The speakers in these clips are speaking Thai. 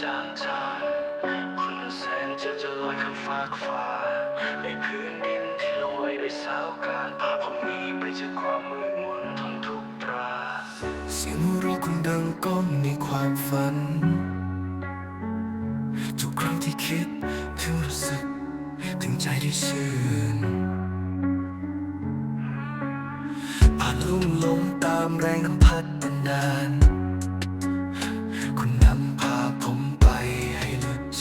จางจางคลื่นแสนจะจะลอยข้ามฟากฟ้าในพื้นดินที่ลอยด้วยสาวการพาผมหนีไปจากความมืดมนทนทุกตราเสียงหัวเราะคุณดังก้องในความฝัน ทุกครั้งที่คิดถึงรู้สึกถึงใจที่ชื่นผ่านลุ่มหลงตามแรงน้ำพัดบันดาล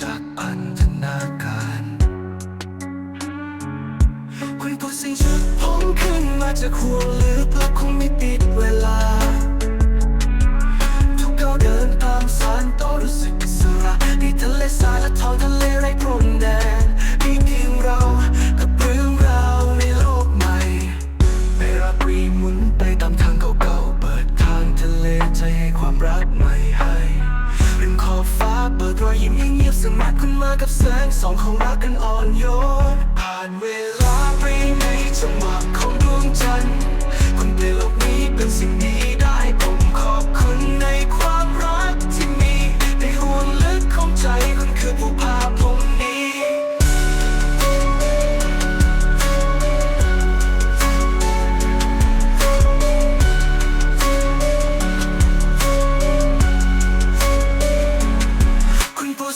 จากพันธนาการคุณผู้สิ่งชุดผมขึ้นมาจากหัวลึกและคง สมัครคุณมากับแสงสองของรักกันอ่อนโยนผ่านเวลา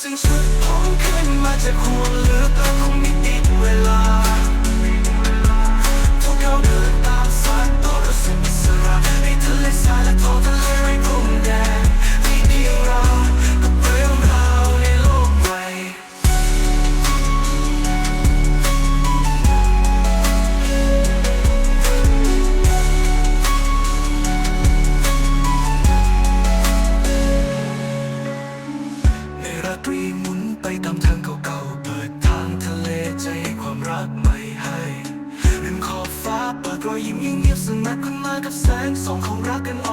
ซึ่งสุดของขึ้นมาจะควงหรือต้องมีติดเวลา รอยยิ้มยังเงียบสงัดขึ้นมากับแสงสองขอรักกัน